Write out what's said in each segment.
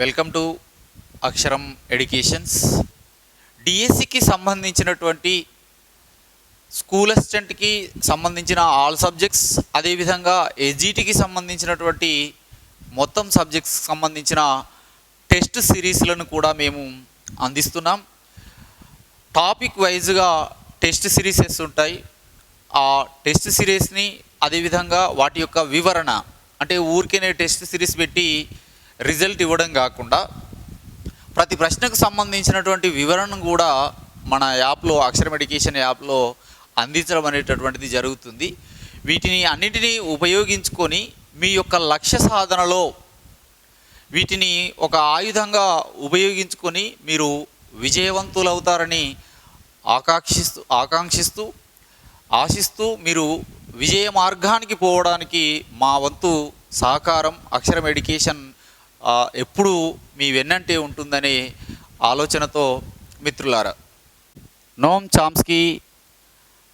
Welcome to అక్షరం educations డిఎస్సికి సంబంధించినటువంటి స్కూల్ అసిస్టెంట్కి సంబంధించిన ఆల్ సబ్జెక్ట్స్ అదేవిధంగా ఎస్జిటికి సంబంధించినటువంటి మొత్తం సబ్జెక్ట్స్ సంబంధించిన టెస్ట్ సిరీస్లను కూడా మేము అందిస్తున్నాం. టాపిక్ వైజ్గా టెస్ట్ సిరీసెస్ ఉంటాయి. ఆ టెస్ట్ సిరీస్ని అదేవిధంగా వాటి యొక్క వివరణ అంటే ఊరికేనే టెస్ట్ సిరీస్ పెట్టి రిజల్ట్ ఇవ్వడం కాకుండా ప్రతి ప్రశ్నకు సంబంధించినటువంటి వివరణను కూడా మన యాప్లో అక్షరం ఎడ్యుకేషన్ యాప్లో అందించడం అనేటటువంటిది జరుగుతుంది. వీటిని అన్నిటినీ ఉపయోగించుకొని మీ యొక్క లక్ష్య సాధనలో వీటిని ఒక ఆయుధంగా ఉపయోగించుకొని మీరు విజయవంతులవుతారని ఆకాంక్షిస్తూ ఆకాంక్షిస్తూ ఆశిస్తూ మీరు విజయ మార్గానికి పోవడానికి మా వంతు సహకారం అక్షరం ఎడ్యుకేషన్ ఎప్పుడూ మీ వెన్నంటే ఉంటుందనే ఆలోచనతో మిత్రులారా నోమ్ చామ్స్కీ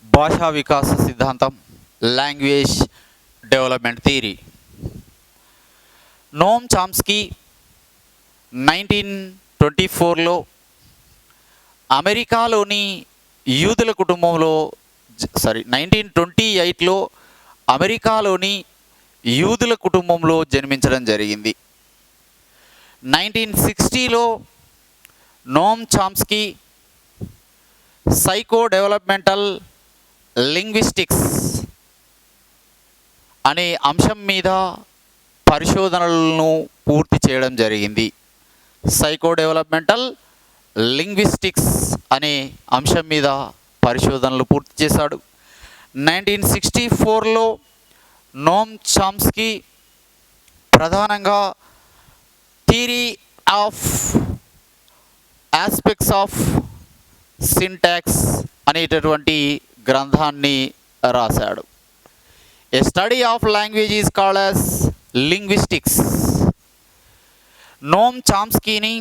భాషా వికాస సిద్ధాంతం language development theory. Noam Chomsky nineteen twenty ఫోర్లో అమెరికాలోని యూదుల కుటుంబంలో సారీ నైన్టీన్ ట్వంటీ ఎయిట్లో అమెరికాలోని యూదుల కుటుంబంలో జన్మించడం జరిగింది. Nineteen సిక్స్టీలో Noam Chomsky psycho developmental linguistics అనే అంశం మీద పరిశోధనలను పూర్తి చేయడం జరిగింది. సైకో డెవలప్మెంటల్ లింగ్విస్టిక్స్ అనే అంశం మీద పరిశోధనలు పూర్తి చేశాడు. నైన్టీన్ సిక్స్టీ ఫోర్లో నోమ్ చామ్స్కీ ప్రధానంగా theory of aspects of syntax అనేటటువంటి గ్రంథాన్ని రాశాడు. A study of language is called as linguistics Noam చామ్స్కీని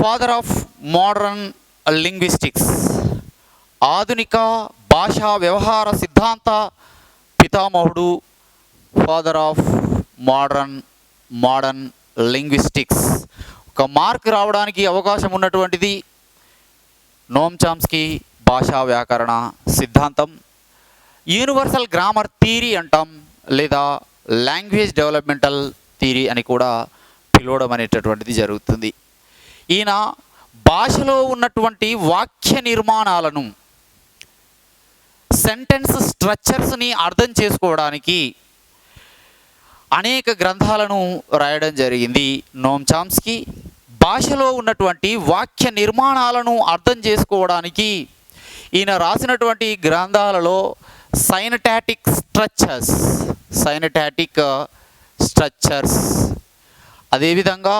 father of modern linguistics ఆధునిక భాషా వ్యవహార సిద్ధాంత పితామహుడు father of modern modern linguistics ఒక మార్క్ రావడానికి అవకాశం ఉన్నటువంటిది నోమ్ చామ్స్కీ భాషా వ్యాకరణ సిద్ధాంతం. యూనివర్సల్ గ్రామర్ థీరీ అంటాం లేదా లాంగ్వేజ్ డెవలప్మెంటల్ థీరీ అని కూడా పిలవడం అనేటటువంటిది జరుగుతుంది. ఈయన భాషలో ఉన్నటువంటి వాక్య నిర్మాణాలను సెంటెన్స్ స్ట్రక్చర్స్ని అర్థం చేసుకోవడానికి అనేక గ్రంథాలను రాయడం జరిగింది. నోమ్ చామ్స్కి భాషలో ఉన్నటువంటి వాక్య నిర్మాణాలను అర్థం చేసుకోవడానికి ఈయన రాసినటువంటి గ్రంథాలలో సైనటాటిక్ స్ట్రక్చర్స్ సైనటాటిక్ స్ట్రక్చర్స్. అదేవిధంగా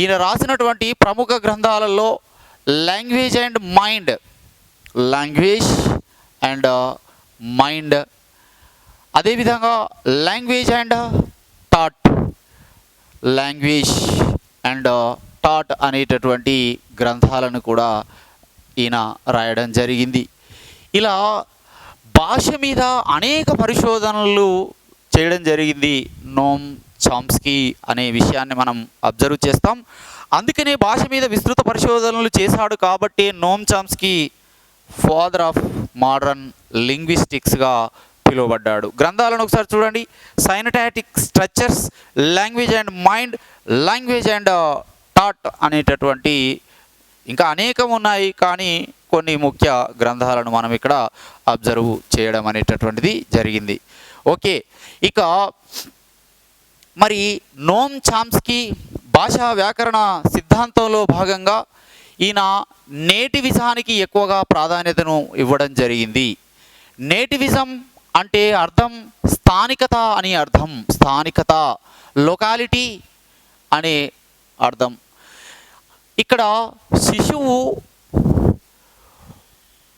ఈయన రాసినటువంటి ప్రముఖ గ్రంథాలలో language and mind language and mind అదేవిధంగా language and thought language and thought అనేటటువంటి గ్రంథాలను కూడా ఈయన రాయడం జరిగింది. ఇలా భాష మీద అనేక పరిశోధనలు చేయడం జరిగింది. నోమ్ చామ్స్కీ అనే విషయాన్ని మనం అబ్జర్వ్ చేస్తాం. అందుకనే భాష మీద విస్తృత పరిశోధనలు చేశాడు కాబట్టి Noam Chomsky father of modern లింగ్విస్టిక్స్గా పిలువబడ్డాడు గ్రంథాలను ఒకసారి చూడండి. Syntactic structures language and mind language and thought అనేటటువంటి ఇంకా అనేకం ఉన్నాయి. కానీ కొన్ని ముఖ్య గ్రంథాలను మనం ఇక్కడ అబ్జర్వ్ చేయడం అనేటటువంటిది జరిగింది. ఓకే ఇక మరి నోమ్ చామ్స్కీ భాషా వ్యాకరణ సిద్ధాంతంలో భాగంగా ఈయన నేటివిజానికి ఎక్కువగా ప్రాధాన్యతను ఇవ్వడం జరిగింది. నేటివిజం అంటే అర్థం స్థానికత అని అర్థం. స్థానికత లొకాలిటీ అనే అర్థం. ఇక్కడ శిశువు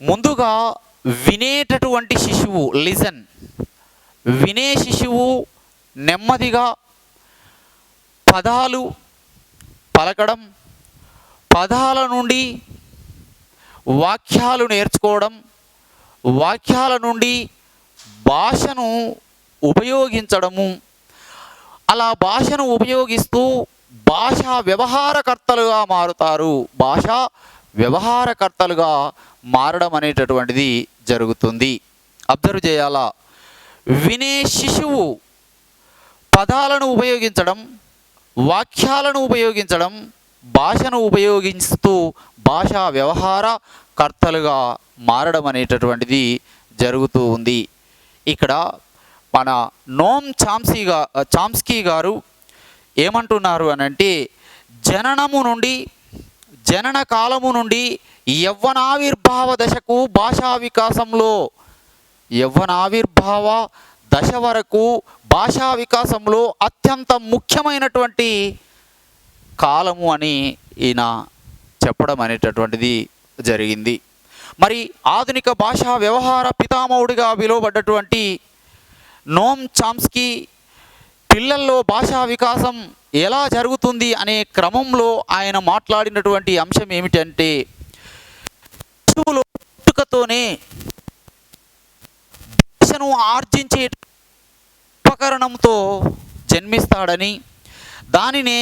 ముందుగా వినేటటువంటి శిశువు లిజన్ వినే శిశువు నెమ్మదిగా పదాలు పలకడం పదాల నుండి వాక్యాలు నేర్చుకోవడం వాక్యాల నుండి భాషను ఉపయోగించడము. అలా భాషను ఉపయోగిస్తూ భాషా వ్యవహారకర్తలుగా మారుతారు. భాషా వ్యవహారకర్తలుగా మారడం అనేటటువంటిది జరుగుతుంది. అబ్జర్వ్ చేయాలా? వినే శిశువు పదాలను ఉపయోగించడం వాక్యాలను ఉపయోగించడం భాషను ఉపయోగిస్తూ భాషా వ్యవహార కర్తలుగా మారడం అనేటటువంటిది జరుగుతూ ఉంది. ఇక్కడ మన నోమ్ చామ్సీ గా చామ్స్కీ గారు ఏమంటున్నారు అని అంటే జననము నుండి జనన కాలము నుండి యవ్వనావిర్భావ దశకు భాషా వికాసంలో యవ్వనావిర్భావ దశ వరకు భాషా వికాసంలో అత్యంత ముఖ్యమైనటువంటి కాలము అని ఈయన చెప్పడం అనేటటువంటిది జరిగింది. మరి ఆధునిక భాషా వ్యవహార పితామహుడిగా పిలువబడ్డటువంటి నోమ్ చామ్స్కీ పిల్లల్లో భాషా వికాసం ఎలా జరుగుతుంది అనే క్రమంలో ఆయన మాట్లాడినటువంటి అంశం ఏమిటంటే శిశువులో పుట్టుకతోనే భాషను ఆర్జించే ఉపకరణంతో జన్మిస్తాడని దానినే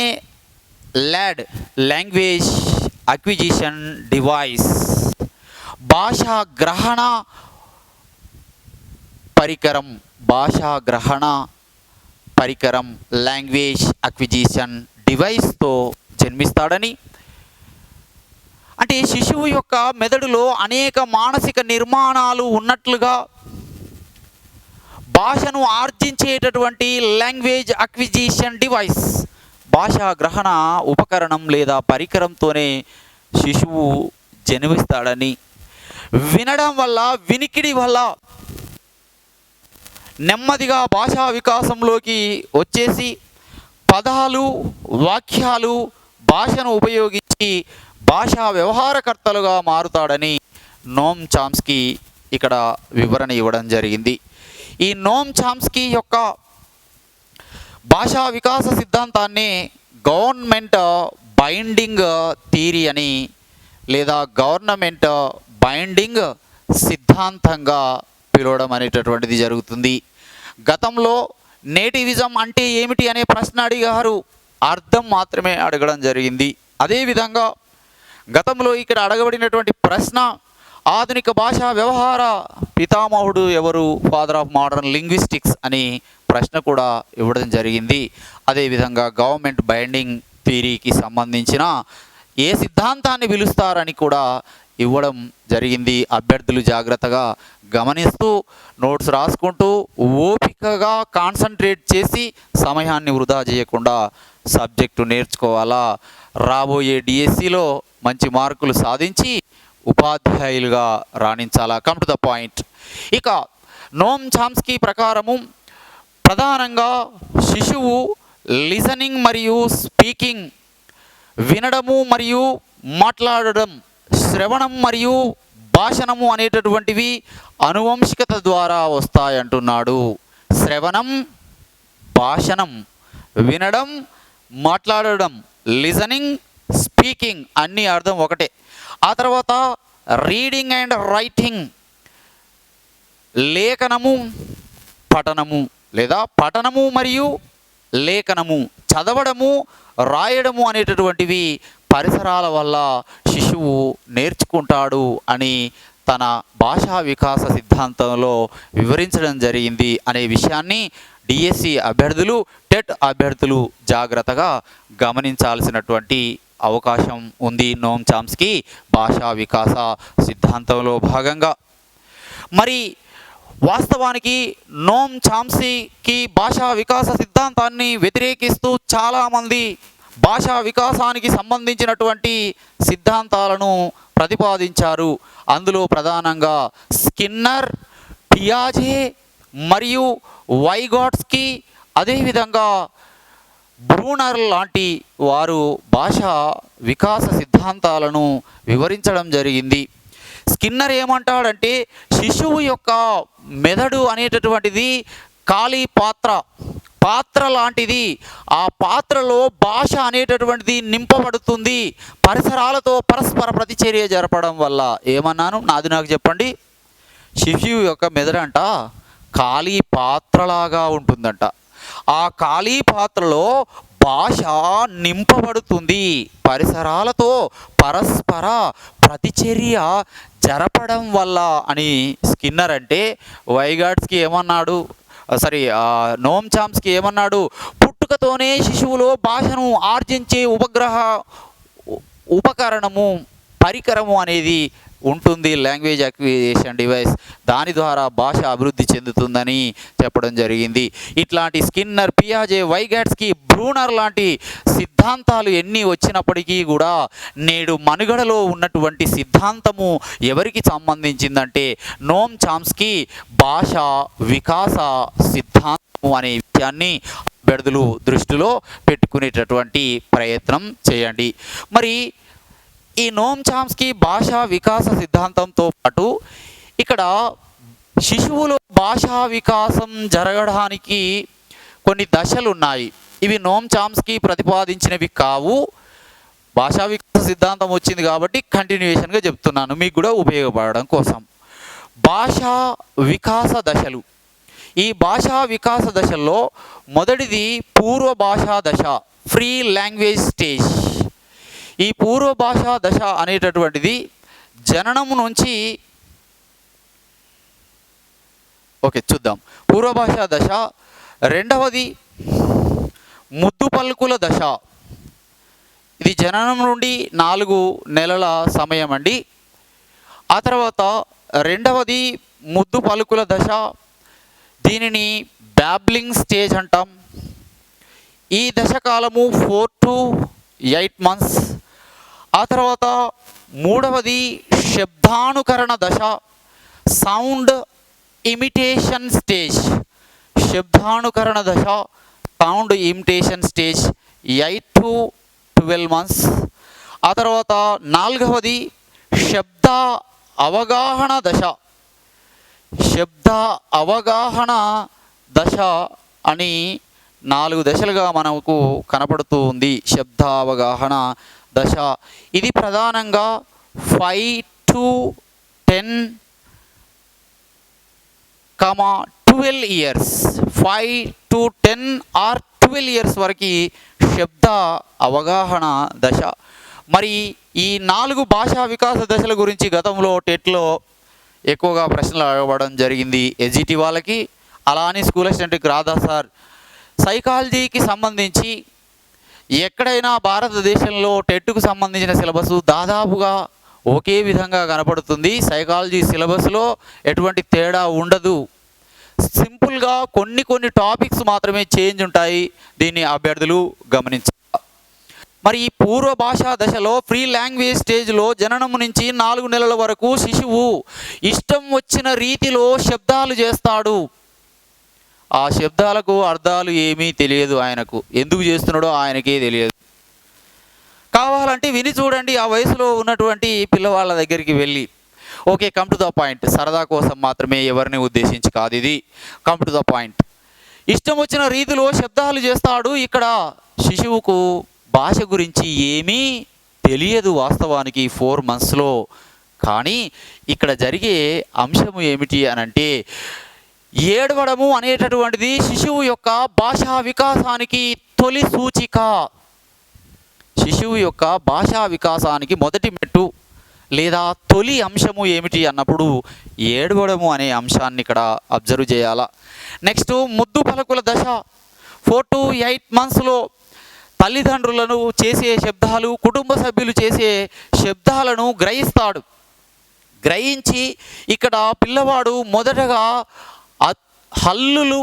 ల్యాడ్ లాంగ్వేజ్ అక్విజిషన్ డివైస్ భాషా గ్రహణ పరికరం భాషా గ్రహణ పరికరం లాంగ్వేజ్ అక్విజిషన్ డివైస్తో జన్మిస్తాడని. అంటే శిశువు యొక్క మెదడులో అనేక మానసిక నిర్మాణాలు ఉన్నట్లుగా భాషను ఆర్జించేటటువంటి లాంగ్వేజ్ అక్విజిషన్ డివైస్ భాషా గ్రహణ ఉపకరణం లేదా పరికరంతోనే శిశువు జన్మిస్తాడని. వినడం వల్ల వినికిడి వల్ల నెమ్మదిగా భాషా వికాసంలోకి వచ్చేసి పదాలు వాక్యాలు భాషను ఉపయోగించి భాషా వ్యవహారకర్తలుగా మారుతాడని నోమ్ చామ్స్కీ ఇక్కడ వివరణ ఇవ్వడం జరిగింది. ఈ నోమ్ చామ్స్కీ యొక్క భాషా వికాస సిద్ధాంతాన్ని గవర్నమెంట్ బైండింగ్ థీరీ అని లేదా గవర్నమెంట్ బైండింగ్ సిద్ధాంతంగా పిలవడం అనేటటువంటిది జరుగుతుంది. గతంలో నేటివిజం అంటే ఏమిటి అనే ప్రశ్న అడిగారు. అర్థం మాత్రమే అడగడం జరిగింది. అదేవిధంగా గతంలో ఇక్కడ అడగబడినటువంటి ప్రశ్న ఆధునిక భాషా వ్యవహార పితామహుడు ఎవరు? ఫాదర్ ఆఫ్ మోడర్న్ లింగ్విస్టిక్స్ అని ప్రశ్న కూడా ఇవ్వడం జరిగింది. అదేవిధంగా గవర్నమెంట్ బైండింగ్ థీరీకి సంబంధించిన ఏ సిద్ధాంతాన్ని పిలుస్తారని కూడా ఇవ్వడం జరిగింది. అభ్యర్థులు జాగ్రత్తగా గమనిస్తూ నోట్స్ రాసుకుంటూ ఓపికగా కాన్సన్ట్రేట్ చేసి సమయాన్ని వృధా చేయకుండా సబ్జెక్టు నేర్చుకోవాలా? రాబోయే డిఎస్సిలో మంచి మార్కులు సాధించి ఉపాధ్యాయులుగా రాణించాలా? Come to the point. ఇక నోమ్ చామ్స్కీ ప్రకారము ప్రధానంగా శిశువు లిజనింగ్ మరియు స్పీకింగ్ వినడము మరియు మాట్లాడడం శ్రవణం మరియు భాషణము అనేటటువంటివి అనువంశికత ద్వారా వస్తాయంటున్నాడు. శ్రవణం భాషణం వినడం మాట్లాడడం లిజనింగ్ స్పీకింగ్ అన్ని అర్థం ఒకటే. ఆ తర్వాత రీడింగ్ అండ్ రైటింగ్ లేఖనము పఠనము లేదా పఠనము మరియు లేఖనము చదవడము రాయడము అనేటటువంటివి పరిసరాల వల్ల శిశువు నేర్చుకుంటాడు అని తన భాషా వికాస సిద్ధాంతంలో వివరించడం జరిగింది అనే విషయాన్ని డిఎస్సి అభ్యర్థులు టెట్ అభ్యర్థులు జాగ్రత్తగా గమనించాల్సినటువంటి అవకాశం ఉంది నోమ్ చామ్స్కి భాషా వికాస సిద్ధాంతంలో భాగంగా. మరి వాస్తవానికి నోమ్ చామ్సీకి భాషా వికాస సిద్ధాంతాన్ని వ్యతిరేకిస్తూ చాలామంది భాషా వికాసానికి సంబంధించినటువంటి సిద్ధాంతాలను ప్రతిపాదించారు. అందులో ప్రధానంగా స్కిన్నర్ పియాజే మరియు వైగాట్స్కి అదేవిధంగా బ్రూనర్ లాంటి వారు భాషా వికాస సిద్ధాంతాలను వివరించడం జరిగింది. స్కిన్నర్ ఏమంటాడంటే శిశువు యొక్క మెదడు అనేటటువంటిది ఖాళీ పాత్ర పాత్ర లాంటిది. ఆ పాత్రలో భాష అనేటటువంటిది నింపబడుతుంది. పరిసరాలతో పరస్పర ప్రతిచర్య జరపడం వల్ల. ఏమన్నాను? నాది నాకు చెప్పండి. శిశువు యొక్క మెదడంట ఖాళీ పాత్రలాగా ఉంటుందంట. ఆ ఖాళీ పాత్రలో భాష నింపబడుతుంది. పరిసరాలతో పరస్పర ప్రతిచర్య జరపడం వల్ల అని స్కిన్నర్ అంటే వైగాడ్స్కి ఏమన్నాడు? సారీ నోమ్ చామ్స్కి ఏమన్నాడు? పుట్టుకతోనే శిశువులో భాషను ఆర్జించే ఉపగ్రహ ఉపకరణము పరికరము అనేది ఉంటుంది లాంగ్వేజ్ అక్విజేషన్ డివైస్ దాని ద్వారా భాష అభివృద్ధి చెందుతుందని చెప్పడం జరిగింది. ఇట్లాంటి స్కిన్నర్ పియాజే వైగాట్స్కి బ్రూనర్ లాంటి సిద్ధాంతాలు ఎన్ని వచ్చినప్పటికీ కూడా నేడు మనుగడలో ఉన్నటువంటి సిద్ధాంతము ఎవరికి సంబంధించిందంటే నోమ్ చామ్స్కి భాష వికాస సిద్ధాంతము అనే విషయాన్ని అభ్యర్థులు దృష్టిలో పెట్టుకునేటటువంటి ప్రయత్నం చేయండి. మరి ఈ నోమ్ చామ్స్కి భాషా వికాస సిద్ధాంతంతో పాటు ఇక్కడ శిశువులు భాషా వికాసం జరగడానికి కొన్ని దశలు ఉన్నాయి. ఇవి నోమ్ చామ్స్కి ప్రతిపాదించినవి కావు. భాషా వికాస సిద్ధాంతం వచ్చింది కాబట్టి కంటిన్యూషన్గా చెప్తున్నాను. మీకు కూడా ఉపయోగపడడం కోసం. భాషా వికాస దశలు. ఈ భాషా వికాస దశల్లో మొదటిది పూర్వ భాషా దశ ఫ్రీ లాంగ్వేజ్ స్టేజ్ ఈ పూర్వ భాషా దశ అనేటటువంటిది జననము నుంచి ఓకే చూద్దాం. పూర్వ భాషా దశ రెండవది ముద్దు పలుకుల దశ. ఇది జననం నుండి నాలుగు నెలల సమయం అండి. ఆ తర్వాత రెండవది ముద్దు పలుకుల దశ దీనిని బ్యాబ్లింగ్ స్టేజ్ అంటాం. ఈ దశ కాలము ఫోర్ టు ఎయిట్ మంత్స్ ఆ తర్వాత మూడవది శబ్దానుకరణ దశ సౌండ్ ఇమిటేషన్ స్టేజ్. శబ్దానుకరణ దశ sound imitation stage eight to twelve months. ఆ తర్వాత నాలుగవది శబ్ద అవగాహన దశ. శబ్ద అవగాహన దశ అని నాలుగు దశలుగా మనకు కనపడుతూ ఉంది. శబ్ద అవగాహన దశ. ఇది ప్రధానంగా five to ten comma twelve years five to ten or twelve years వరకు శబ్ద అవగాహన దశ. మరి ఈ నాలుగు భాషా వికాస దశల గురించి గతంలో టెట్లో ఎక్కువగా ప్రశ్నలు అడగడం జరిగింది. ఎజిటి వాళ్ళకి అలా అని స్కూల్ అసిస్టెంట్కి రాదా సార్? సైకాలజీకి సంబంధించి ఎక్కడైనా భారతదేశంలో టెట్కు సంబంధించిన సిలబస్ దాదాపుగా ఒకే విధంగా కనపడుతుంది. సైకాలజీ సిలబస్లో ఎటువంటి తేడా ఉండదు. సింపుల్గా కొన్ని కొన్ని టాపిక్స్ మాత్రమే చేంజ్ ఉంటాయి. దీన్ని అభ్యర్థులు గమనించాలి మరి ఈ పూర్వ భాషా దశలో ఫ్రీ లాంగ్వేజ్ స్టేజ్లో జననం నుంచి నాలుగు నెలల వరకు శిశువు ఇష్టం వచ్చిన రీతిలో శబ్దాలు చేస్తాడు. ఆ శబ్దాలకు అర్థాలు ఏమీ తెలియదు ఆయనకు. ఎందుకు చేస్తున్నాడో ఆయనకే తెలియదు. కావాలంటే విని చూడండి ఆ వయసులో ఉన్నటువంటి పిల్లవాళ్ళ దగ్గరికి వెళ్ళి okay come to the point సరదా కోసం మాత్రమే ఎవరిని ఉద్దేశించి కాదు ఇది. కమ్ టు ద పాయింట్ ఇష్టం వచ్చిన రీతిలో శబ్దాలు చేస్తాడు. ఇక్కడ శిశువుకు భాష గురించి ఏమీ తెలియదు వాస్తవానికి ఫోర్ మంత్స్లో కానీ ఇక్కడ జరిగే అంశము ఏమిటి అని అంటే ఏడవడము అనేటటువంటిది శిశువు యొక్క భాషా వికాసానికి తొలి సూచిక. శిశువు యొక్క భాషా వికాసానికి మొదటి మెట్టు లేదా తొలి అంశము ఏమిటి అన్నప్పుడు ఏడవడము అనే అంశాన్ని ఇక్కడ అబ్జర్వ్ చేయాలా. నెక్స్ట్ ముద్దు పలకుల దశ. ఫోర్ టు ఎయిట్ మంత్స్లో తల్లిదండ్రులను చేసే శబ్దాలు కుటుంబ సభ్యులు చేసే శబ్దాలను గ్రహిస్తాడు. గ్రహించి ఇక్కడ పిల్లవాడు మొదటగా హల్లులు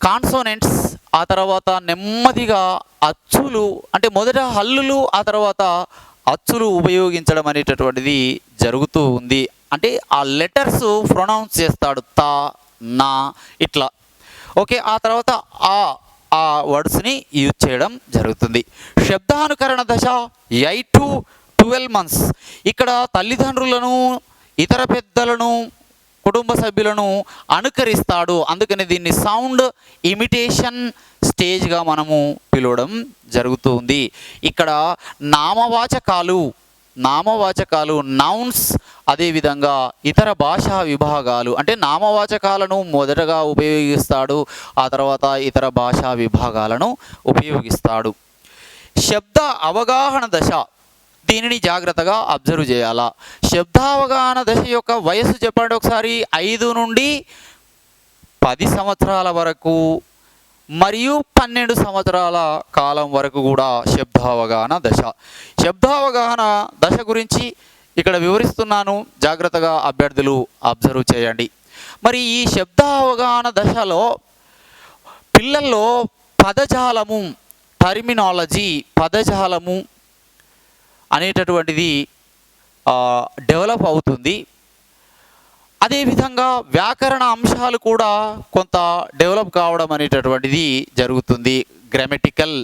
కాన్సోనెంట్స్ ఆ తర్వాత నెమ్మదిగా అచ్చులు అంటే మొదట హల్లులు ఆ తర్వాత అచ్చులు ఉపయోగించడం అనేటటువంటిది జరుగుతూ ఉంది. అంటే ఆ లెటర్స్ ప్రొనౌన్స్ చేస్తాడు తా నా ఇట్లా. ఓకే ఆ తర్వాత ఆ ఆ వర్డ్స్ని యూజ్ చేయడం జరుగుతుంది. శబ్దానుకరణ దశ ఎయిట్ టు ట్వెల్వ్ మంత్స్. ఇక్కడ తల్లిదండ్రులను ఇతర పెద్దలను కుటుంబ సభ్యులను అనుకరిస్తాడు. అందుకని దీన్ని సౌండ్ ఇమిటేషన్ స్టేజ్గా మనము పిలవడం జరుగుతుంది. ఇక్కడ నామవాచకాలు నామవాచకాలు నౌన్స్ అదేవిధంగా ఇతర భాషా విభాగాలు అంటే నామవాచకాలను మొదటగా ఉపయోగిస్తాడు ఆ తర్వాత ఇతర భాషా విభాగాలను ఉపయోగిస్తాడు. శబ్ద అవగాహన దశ దీనిని జాగ్రత్తగా అబ్జర్వ్ చేయాలా? శబ్దావగాహన దశ యొక్క వయస్సు చెప్పండి ఒకసారి. ఐదు నుండి పది సంవత్సరాల వరకు మరియు పన్నెండు సంవత్సరాల కాలం వరకు కూడా శబ్దావగాహన దశ. శబ్దావగాహన దశ గురించి ఇక్కడ వివరిస్తున్నాను. జాగ్రత్తగా అభ్యర్థులు అబ్జర్వ్ చేయండి. మరి ఈ శబ్దావగాహన దశలో పిల్లల్లో పదజాలము టర్మినాలజీ పదజాలము అనేటటువంటిది డెవలప్ అవుతుంది. అదేవిధంగా వ్యాకరణ అంశాలు కూడా కొంత డెవలప్ కావడం అనేటటువంటిది జరుగుతుంది. గ్రామటికల్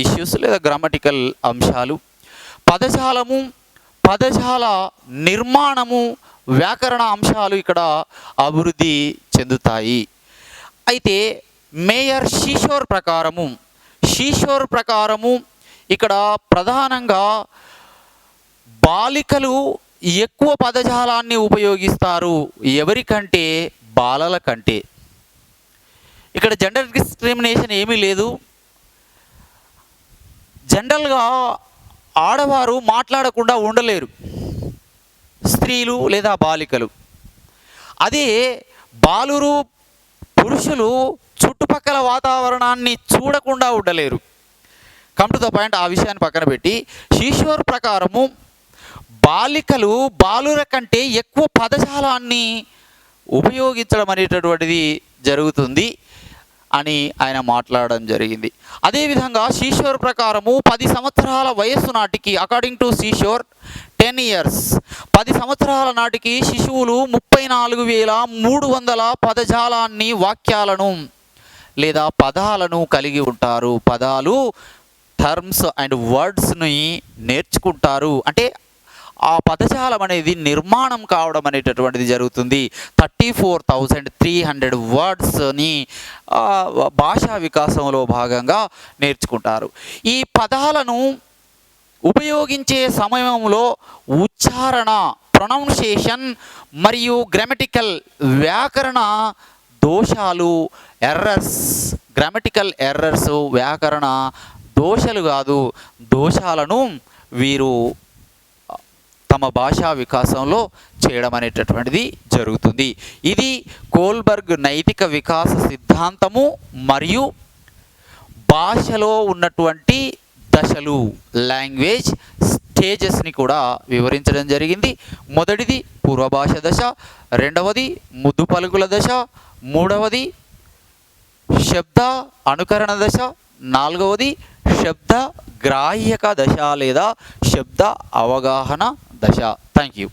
ఇష్యూస్ లేదా గ్రామటికల్ అంశాలు. పదజాలము పదజాల నిర్మాణము వ్యాకరణ అంశాలు ఇక్కడ అభివృద్ధి చెందుతాయి. అయితే మేయర్ షీషోర్ ప్రకారము షీషోర్ ప్రకారము ఇక్కడ ప్రధానంగా బాలికలు ఎక్కువ పదజాలాన్ని ఉపయోగిస్తారు ఎవరికంటే బాలల కంటే. ఇక్కడ జెండర్ డిస్క్రిమినేషన్ ఏమీ లేదు. జనరల్గా ఆడవారు మాట్లాడకుండా ఉండలేరు. స్త్రీలు లేదా బాలికలు. అదే బాలురు పురుషులు చుట్టుపక్కల వాతావరణాన్ని చూడకుండా ఉండలేరు. కమ్ టు ద పాయింట్ ఆ విషయాన్ని పక్కన పెట్టి శీశ్వర్ ప్రకారము బాలికలు బాలుర కంటే ఎక్కువ పదజాలాన్ని ఉపయోగించడం అనేటటువంటిది జరుగుతుంది అని ఆయన మాట్లాడడం జరిగింది. అదేవిధంగా శీశ్వర్ ప్రకారము పది సంవత్సరాల వయస్సు నాటికి అకార్డింగ్ టు శీశ్వర్ టెన్ ఇయర్స్ పది సంవత్సరాల నాటికి శిశువులు ముప్పై నాలుగు వేల మూడు వందల పదజాలాన్ని వాక్యాలను లేదా పదాలను కలిగి ఉంటారు. పదాలు టర్మ్స్ అండ్ వర్డ్స్ని నేర్చుకుంటారు. అంటే ఆ పదజాలం అనేది నిర్మాణం కావడం అనేటటువంటిది జరుగుతుంది. Thirty four thousand three hundred వర్డ్స్ని భాషా వికాసంలో భాగంగా నేర్చుకుంటారు. ఈ పదాలను ఉపయోగించే సమయంలో ఉచ్చారణ ప్రొనౌన్సియేషన్ మరియు గ్రామటికల్ వ్యాకరణ దోషాలు ఎర్రర్స్ గ్రామటికల్ ఎర్రర్స్ వ్యాకరణ దోషలు కాదు దోషాలను వీరు తమ భాషా వికాసంలో చేయడం అనేటటువంటిది జరుగుతుంది. ఇది కోల్బర్గ్ నైతిక వికాస సిద్ధాంతము మరియు భాషలో ఉన్నటువంటి దశలు లాంగ్వేజ్ స్టేజెస్ని కూడా వివరించడం జరిగింది. మొదటిది పూర్వభాష దశ రెండవది ముద్దు పలుకుల దశ మూడవది శబ్ద అనుకరణ దశ నాలుగవది శబ్ద గ్రాహ్యక దశ లేదా శబ్ద అవగాహన దశ థ్యాంక్ యూ